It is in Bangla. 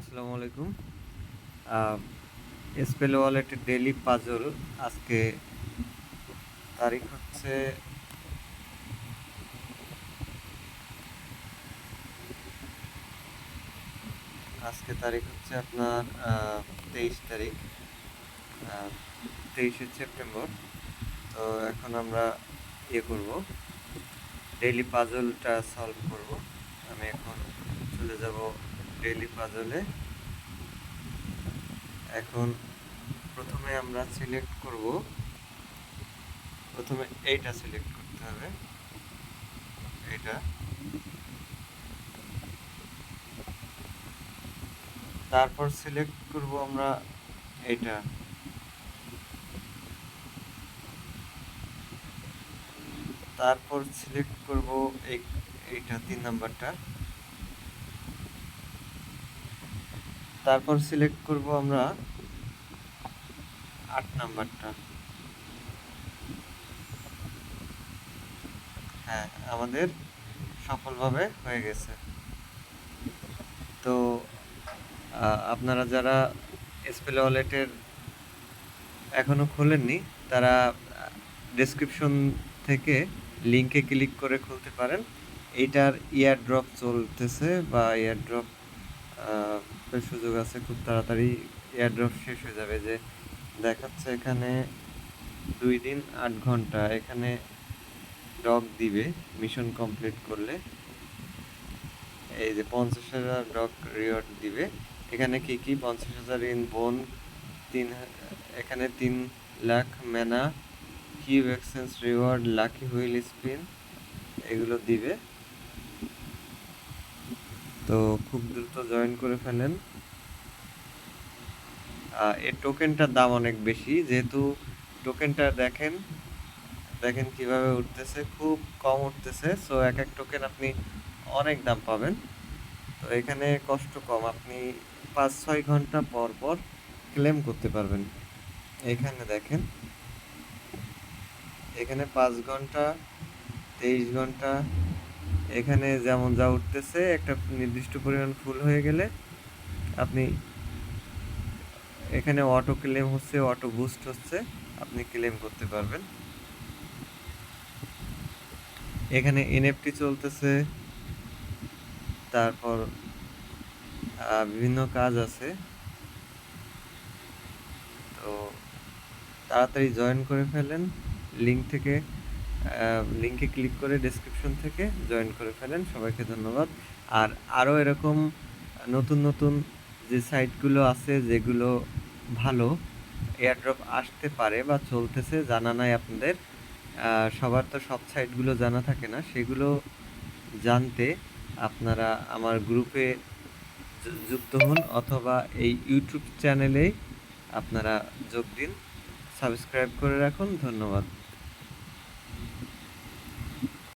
আসসালামু আলাইকুম। স্পেল ওয়ালেটের ডেলি পাজল আজকে তারিখ হচ্ছে আজকে তারিখ হচ্ছে আপনার তেইশ তারিখ তেইশে সেপ্টেম্বর। তো এখন আমরা ইয়ে করব। ডেইলি পাজলটা সলভ করব। আমি এখন চলে যাব ডেইলি পাজলে। এখন প্রথমে আমরা সিলেক্ট করব। প্রথমে এইটা সিলেক্ট করতে হবে। এটা তারপর সিলেক্ট করব আমরা এটা তারপর সিলেক্ট করব এই, এইটা, তিন নাম্বারটা। তারপর সিলেক্ট করব আমরা আট নাম্বারটা। হ্যাঁ আমাদের সফলভাবে হয়ে গেছে। তো আপনারা যারা স্পেল ওয়ালেটের এখনও খোলেননি, তারা ডেসক্রিপশন থেকে লিঙ্কে ক্লিক করে খুলতে পারেন। এইটার ইয়ার ড্রপ চলতেছে বা ইয়ার ড্রপ সুযোগ আছে, খুব তাড়াতাড়ি ইয়ার ড্রপ শেষ হয়ে যাবে যে দেখাচ্ছে এখানে দুই দিন আট ঘণ্টা, এখানে ডগ দিবে মিশন কমপ্লিট করলে। এই যে পঞ্চাশ হাজার ডগ রিওয়ার্ড দিবে। এখানে কি কি? পঞ্চাশ হাজার ইন বোন তিন এখানে তিন লাখ মেনা cube exchange reward lucky wheel spin এগুলো দিবে। তো খুব দ্রুত জয়েন করে ফেলেন। এর টোকেনটার দাম অনেক বেশি। যেহেতু টোকেনটা দেখেন দেখেন কীভাবে উঠতেছে, খুব কম উঠতেছে। সো এক এক টোকেন আপনি অনেক দাম পাবেন। তো এখানে কষ্ট কম। আপনি পাঁচ ছয় ঘণ্টা পর পর ক্লেম করতে পারবেন। এখানে দেখেন, এখানে পাঁচ ঘণ্টা, তেইশ ঘণ্টা এখানে যেমন যা উঠতেছে, একটা নির্দিষ্ট পরিমাণ ফুল হয়ে গেলে আপনি এখানে অটো ক্লেম হচ্ছে অটো বুস্ট হচ্ছে, আপনি ক্লেম করতে পারবেন। এখানে এনএফটি চলতেছে, তারপর বিভিন্ন কাজ আছে। তো তাড়াতাড়ি জয়েন করে ফেলেন লিঙ্ক থেকে লিঙ্কে ক্লিক করে ডেসক্রিপশন থেকে জয়েন করে ফেলেন। সবাইকে ধন্যবাদ। আর আরও এরকম নতুন নতুন যে সাইটগুলো আছে, যেগুলো ভালো এয়ারড্রপ আসতে পারে বা চলতেছে, জানা নাই আপনাদের সবার তো সব সাইটগুলো জানা থাকে না। সেগুলো জানতে আপনারা আমার গ্রুপে যুক্ত হন অথবা এই ইউটিউব চ্যানেলেই আপনারা যোগ দিন। সাবস্ক্রাইব করে রাখুন। ধন্যবাদ।